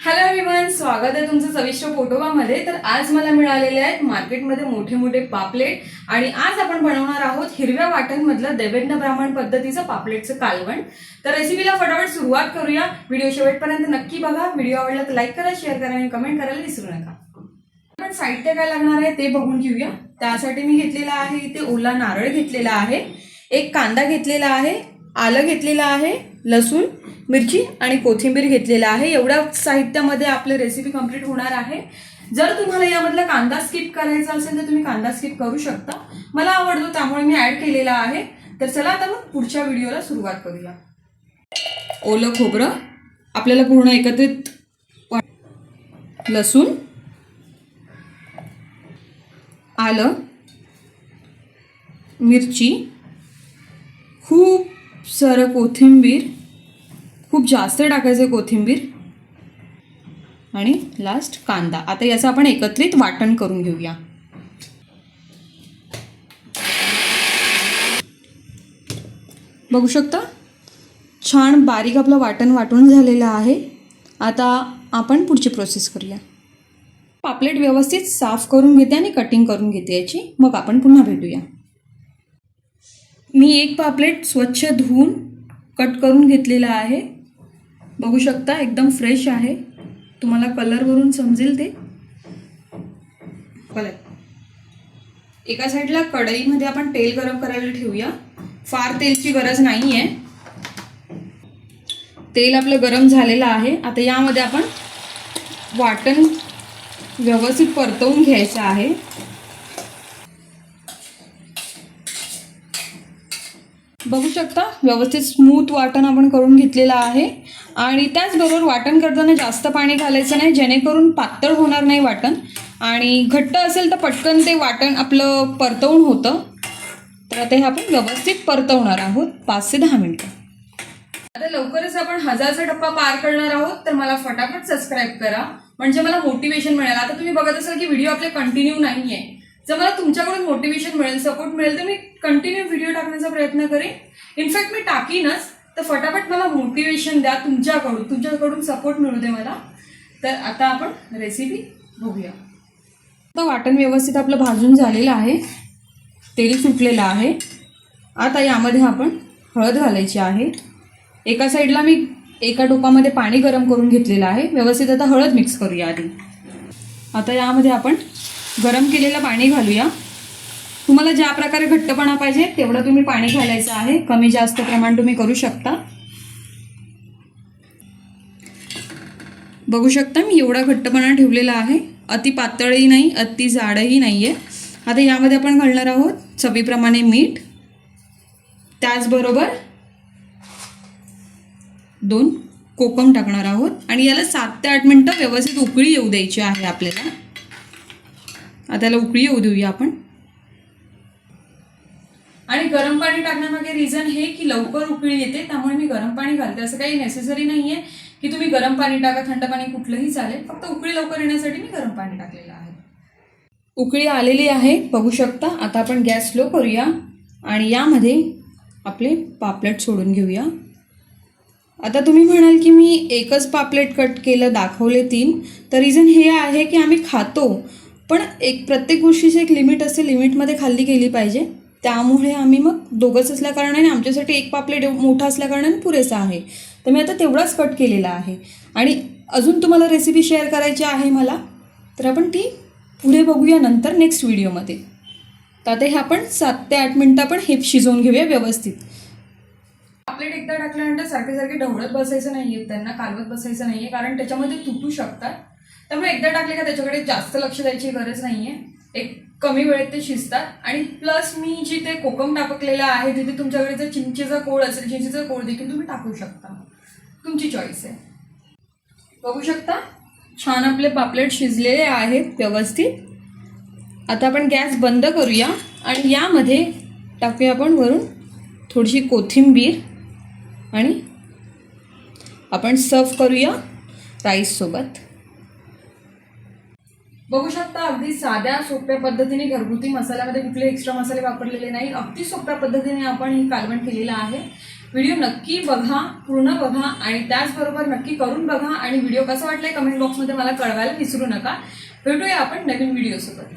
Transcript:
Hello everyone स्वागत आहे तुमचं चविष्ट फोटोबामध्ये. तर आज मला मिळालेले आहेत मार्केटमध्ये मोठे मोठे पापलेट आणि आज आपण बनवणार आहोत हिरव्या वाटणमधलं देवेंद्र ब्राह्मण पद्धतीचं पापलेटचं कालवण. तर रेसिपीला फटाफट सुरुवात करूया. व्हिडिओ शेवटपर्यंत नक्की बघा. व्हिडिओ आवडला तर लाईक करा शेअर करा आणि कमेंट करायला विसरू नका. पण साहित्य काय लागणार आहे ते बघून घेऊया. त्यासाठी मी घेतलेला आहे इथे ओला नारळ घेतलेला आहे एक कांदा घेतलेला आहे आलं घेतलेलं आहे लसूण मिरची आणि कोथिंबीर घेतलेला आहे. एवढ्या साहित्यामध्ये आपलं रेसिपी कंप्लीट होणार आहे. जर तुम्हाला यामधला कांदा स्किप करायचा असेल तर तुम्ही कांदा स्किप करू शकता. मला आवडतो त्यामुळे मी ऍड केलेला आहे. तर चला आता मग पुढच्या व्हिडिओला सुरुवात करूया. ओलं खोबरं आपल्याला पूर्ण एकत्रित लसूण आलं मिरची सर कोथिंबीर. खूप जास्त टाकायचं कोथिंबीर. आणि लास्ट कांदा. आता याचं आपण एकत्रित वाटण करून घेऊया. बघू शकता? छान बारीक आपलं वाटण वाटून झालेलं आहे. आता आपण पुढची प्रोसेस करूया. पापलेट व्यवस्थित साफ करून घेते आणि कटिंग करून घेते याची. मग आपण पुन्हा भेटूया. मी एक पापलेट स्वच्छ धुवून कट करून घेतलेला आहे. बघू शकता एकदम फ्रेश आहे. तुम्हाला कलरवरून समजेल ते. कलर एका साईडला कढईमध्ये आपण तेल गरम करायला ठेवूया. फार तेलची गरज नाही आहे तेल आपलं गरम झालेलं आहे. आता यामध्ये आपण वाटण व्यवस्थित परतवून घ्यायचं आहे. बघू शकता व्यवस्थित स्मूथ वाटण आपण करून घेतलेलं आहे. आणि त्याचबरोबर वाटण करताना जास्त पाणी घालायचं नाही जेणेकरून पातळ होणार नाही वाटण. आणि घट्ट असेल तर पटकन ते वाटण आपलं परतवून होतं. तर आता हे आपण व्यवस्थित परतवणार आहोत पाच ते दहा मिनटं. आता लवकरच आपण हजारचा टप्पा पार करणार आहोत तर मला फटाफट सबस्क्राईब करा. म्हणजे मला मोटिवेशन मिळेल. आता तुम्ही बघत असाल की व्हिडिओ आपले कंटिन्यू नाही आहे जर मला तुमच्याकडून मोटिवेशन मिळेल सपोर्ट मिळेल तर मी कंटिन्यू व्हिडिओ टाकण्याचा प्रयत्न करेन. इनफॅक्ट मी टाकीनच. तर फटाफट मला मोटिवेशन द्या तुमच्याकडून. तुमच्याकडून सपोर्ट मिळू दे मला. तर आता आपण रेसिपी बघूया. आता वाटण व्यवस्थित आपलं भाजून झालेलं आहे. तेल सुटलेलं आहे. आता यामध्ये आपण हळद घालायची आहे. एका साईडला मी एका टोपामध्ये पाणी गरम करून घेतलेलं आहे. व्यवस्थित आता हळद मिक्स करूया आधी. आता यामध्ये आपण गरम केलेलं पाणी घालूया. तुम्हाला ज्या प्रकारे घट्टपणा पाहिजे तेवढं तुम्ही पाणी घालायचं आहे. कमी जास्त प्रमाण तुम्ही करू शकता. बघू शकता मी एवढा घट्टपणा ठेवलेला आहे. अति पातळही नाही अति जाडही नाही आहे आता यामध्ये आपण घालणार आहोत चवीप्रमाणे मीठ. त्याचबरोबर दोन कोकम टाकणार आहोत. आणि याला सात ते आठ मिनटं व्यवस्थित उकळी येऊ द्यायची आहे आपल्याला. आता याला उकळी येऊ देऊया आपण. आणि गरम पाणी टाकण्यामागे रिझन हे की लवकर उकळी येते त्यामुळे मी गरम पाणी घालते. असं काही नेसेसरी नाही आहे की तुम्ही गरम पाणी टाका थंड पाणी कुठलंही चालेल. फक्त उकळी लवकर येण्यासाठी मी गरम पाणी टाकलेलं आहे. उकळी आलेली आहे बघू शकता. आता आपण गॅस स्लो करूया आणि यामध्ये आपले पापलेट सोडून घेऊया. आता तुम्ही म्हणाल की मी एकच पापलेट कट केलं दाखवले तीन. तर रिझन हे आहे की आम्ही खातो पण एक प्रत्येक गोष्टीची एक लिमिट असते लिमिटमध्ये खाल्ली गेली पाहिजे. त्यामुळे आम्ही मग दोघंच असल्याकारणाने आमच्यासाठी एक पापलेट मोठा असल्याकारणाने पुरेसा आहे. तर मी आता तेवढाच कट केलेला आहे. आणि अजून तुम्हाला रेसिपी शेअर करायची आहे मला तर आपण ती पुढे बघूया नंतर नेक्स्ट व्हिडिओमध्ये तर आता हे आपण सात ते आठ मिनटं आपण हे शिजवून घेऊया व्यवस्थित. पापलेट एकदा टाकल्यानंतर सारखे सारखे ढवळत बसायचं नाही आहे त्यांना कालवत बसायचं नाही आहे कारण त्याच्यामध्ये तुटू शकतात. त्यामुळे एकदा टाकले का त्याच्याकडे जास्त लक्ष द्यायची गरज नाहीये. एक कमी वेळेत ते शिजतात. आणि प्लस मी जिथे कोकम टाकलेलं आहे तिथे तुमच्याकडे जर चिंचेचा कोळ असेल चिंचेचा कोळ देखील तुम्ही टाकू शकता. तुमची चॉईस आहे. बघू शकता? छान आपले पापलेट शिजलेले आहेत व्यवस्थित. आता आपण गॅस बंद करूया. आणि यामध्ये टाकूया आपण वरून थोडीशी कोथिंबीर. आणि आपण सर्व करूया राईससोबत. बघू शकता अगदी साध्या सोप्या पद्धतीने घरगुती मसाल्यामध्ये कुठले एक्स्ट्रा मसाले वापरलेले नाही. अगदी सोप्या पद्धतीने आपण ही कालवण केलेलं आहे. व्हिडिओ नक्की बघा पूर्ण बघा आणि त्याचबरोबर नक्की करून बघा आणि व्हिडिओ कसा वाटलाय कमेंट बॉक्समध्ये मला कळवायला विसरू नका. भेटूया आपण नवीन व्हिडिओसोबत